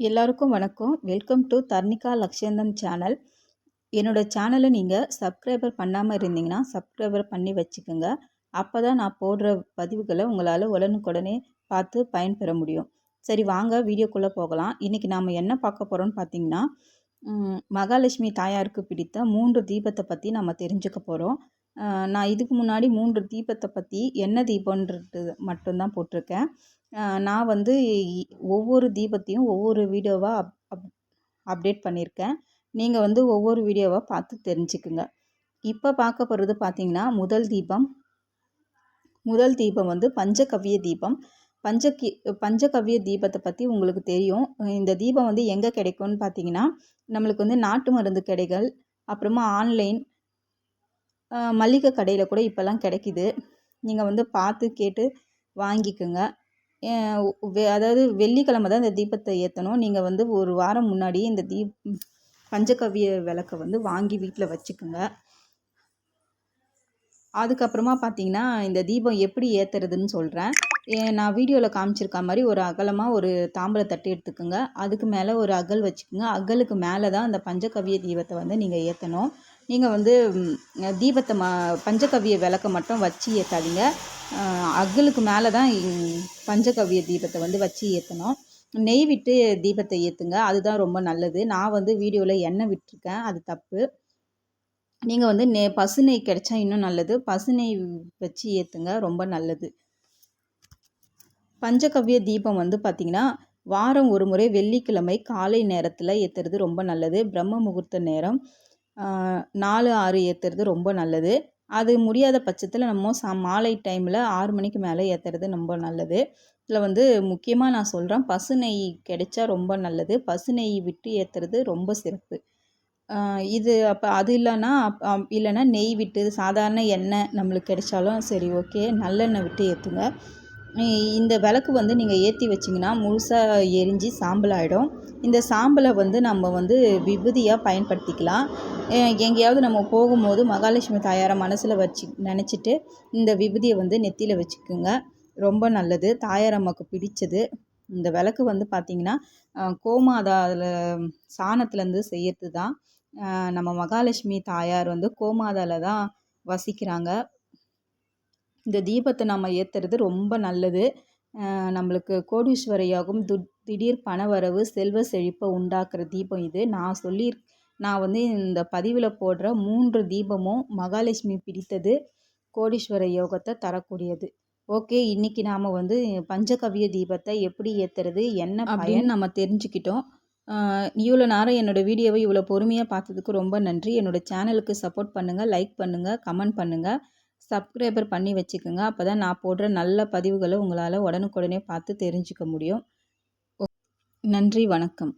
எல்லாருக்கும் வணக்கம். Welcome to Dharnika Lakshanthan channel என்னோடய சேனலை நீங்கள் சப்ஸ்கிரைபர் பண்ணாமல் இருந்தீங்கன்னா சப்ஸ்கிரைபர் பண்ணி வச்சுக்கோங்க. அப்போ தான் நான் போடுற பதிவுகளை உங்களால் உடனுக்குடனே பார்த்து பயன்பெற முடியும். சரி வாங்க வீடியோக்குள்ளே போகலாம். இன்றைக்கி நாம் என்ன பார்க்க போகிறோம்னு பார்த்தீங்கன்னா மகாலட்சுமி தாயாருக்கு பிடித்த மூன்று தீபத்தை பற்றி நம்ம தெரிஞ்சுக்க போகிறோம் நான் இதுக்கு முன்னாடி மூன்று தீபத்தை பற்றி என்ன தீபன்றது மட்டும்தான் போட்டிருக்கேன். நான் வந்து ஒவ்வொரு தீபத்தையும் ஒவ்வொரு வீடியோவாக அப் அப் அப்டேட் பண்ணியிருக்கேன். நீங்கள் வந்து ஒவ்வொரு வீடியோவாக பார்த்து தெரிஞ்சுக்குங்க. இப்போ பார்க்க போகிறது பார்த்திங்கன்னா முதல் தீபம். முதல் தீபம் வந்து பஞ்சகவ்ய தீபம். பஞ்சகி பஞ்சகவ்ய தீபத்தை பற்றி உங்களுக்கு தெரியும். இந்த தீபம் வந்து எங்கே கிடைக்கும்னு பார்த்தீங்கன்னா நம்மளுக்கு வந்து நாட்டு மருந்து கடைகள் அப்புறமா ஆன்லைன் மளிகை கடையில் கூட இப்போல்லாம் கிடைக்கிது. நீங்கள் வந்து பார்த்து கேட்டு வாங்கிக்கோங்க. அதாவது வெள்ளிக்கிழம தான் இந்த தீபத்தை ஏற்றணும் நீங்கள் வந்து ஒரு வாரம் முன்னாடி இந்த தீப் பஞ்சகவ்ய விளக்கை வந்து வாங்கி வீட்டில் வச்சுக்கோங்க. அதுக்கப்புறமா பார்த்தீங்கன்னா இந்த தீபம் எப்படி ஏற்றுறதுன்னு சொல்கிறேன் நான் வீடியோவில் காமிச்சிருக்க மாதிரி ஒரு அகலமாக ஒரு தாம்பலை தட்டு எடுத்துக்கோங்க. அதுக்கு மேலே ஒரு அகல் வச்சுக்கோங்க. அகலுக்கு மேலே தான் அந்த பஞ்சகவ்ய தீபத்தை வந்து நீங்கள் ஏற்றணும் நீங்கள் வந்து தீபத்தை ம பஞ்சகவ்ய விளக்க மட்டும் வச்சு ஏற்றாதீங்க அகலுக்கு மேலே தான் பஞ்சகவ்ய தீபத்தை வந்து வச்சு ஏற்றணும் நெய் விட்டு தீபத்தை ஏற்றுங்க அதுதான் ரொம்ப நல்லது. நான் வந்து வீடியோவில் எண்ணெய் விட்டுருக்கேன். அது தப்பு. நீங்கள் வந்து நெ பசு நெய் கிடைச்சா இன்னும் நல்லது. பசு நெய் வச்சு ஏற்றுங்க ரொம்ப நல்லது. பஞ்சகவ்ய தீபம் வந்து பார்த்திங்கன்னா வாரம் ஒரு முறை வெள்ளிக்கிழமை காலை நேரத்தில் ஏற்றுறது ரொம்ப நல்லது. பிரம்ம முகூர்த்த நேரம். நாலு ஆறு ஏற்றுறது ரொம்ப நல்லது. அது முடியாத பட்சத்தில் நம்ம சா மாலை டைமில் ஆறு மணிக்கு மேலே ஏற்றுறது ரொம்ப நல்லது. இதில் வந்து முக்கியமாக நான் சொல்கிறேன் பசு நெய் கிடைச்சா ரொம்ப நல்லது. பசு நெய் விட்டு ஏற்றுறது ரொம்ப சிறப்பு. இது அப்போ அது இல்லைன்னா இல்லைன்னா நெய் விட்டு சாதாரண எண்ணெய் நம்மளுக்கு கிடைச்சாலும் சரி ஓகே நல்லெண்ணெய் விட்டு ஏற்றுங்க இந்த விளக்கு வந்து நீங்கள் ஏற்றி வச்சிங்கன்னா முழுசாக எரிஞ்சு சாம்பல் ஆகிடும் இந்த சாம்பலை வந்து நம்ம வந்து விபூதியாக பயன்படுத்திக்கலாம். எங்கேயாவது நம்ம போகும்போது மகாலட்சுமி தாயாரை மனசில் வச்சு நினச்சிட்டு இந்த விபூதியை வந்து நெத்தியில் வச்சுக்கோங்க. ரொம்ப நல்லது. தாயார் அம்மாவுக்கு பிடிச்சது. இந்த விளக்கு வந்து பார்த்திங்கன்னா கோமாதாவில் சாணத்துலேருந்து செய்யறது தான். நம்ம மகாலட்சுமி தாயார் வந்து கோமாதாவில் தான் வசிக்கிறாங்க. இந்த தீபத்தை நம்ம ஏற்றுறது ரொம்ப நல்லது. நம்மளுக்கு கோடீஸ்வரையாகும். து திடீர் பணவரவு செல்வ செழிப்பை உண்டாக்குற தீபம் இது. நான் சொல்லி நான் வந்து இந்த பதிவில் போடுற மூன்று தீபமும் மகாலட்சுமி பிடித்தது கோடீஸ்வர யோகத்தை தரக்கூடியது. ஓகே இன்றைக்கி நாம் வந்து பஞ்சகவிய தீபத்தை எப்படி ஏற்றுறது என்ன அப்படின்னு நம்ம தெரிஞ்சுக்கிட்டோம். இவ்வளோ நேரம் என்னோடய வீடியோவை இவ்வளோ பொறுமையாக பார்த்ததுக்கு ரொம்ப நன்றி. என்னோடய சேனலுக்கு சப்போர்ட் பண்ணுங்கள் லைக் பண்ணுங்கள் கமெண்ட் பண்ணுங்கள் சப்ஸ்கிரைபர் பண்ணி வச்சுக்கோங்க. அப்போ தான் நான் போடுற நல்ல பதிவுகளை உங்களால் உடனுக்குடனே பார்த்து தெரிஞ்சுக்க முடியும். நன்றி வணக்கம்.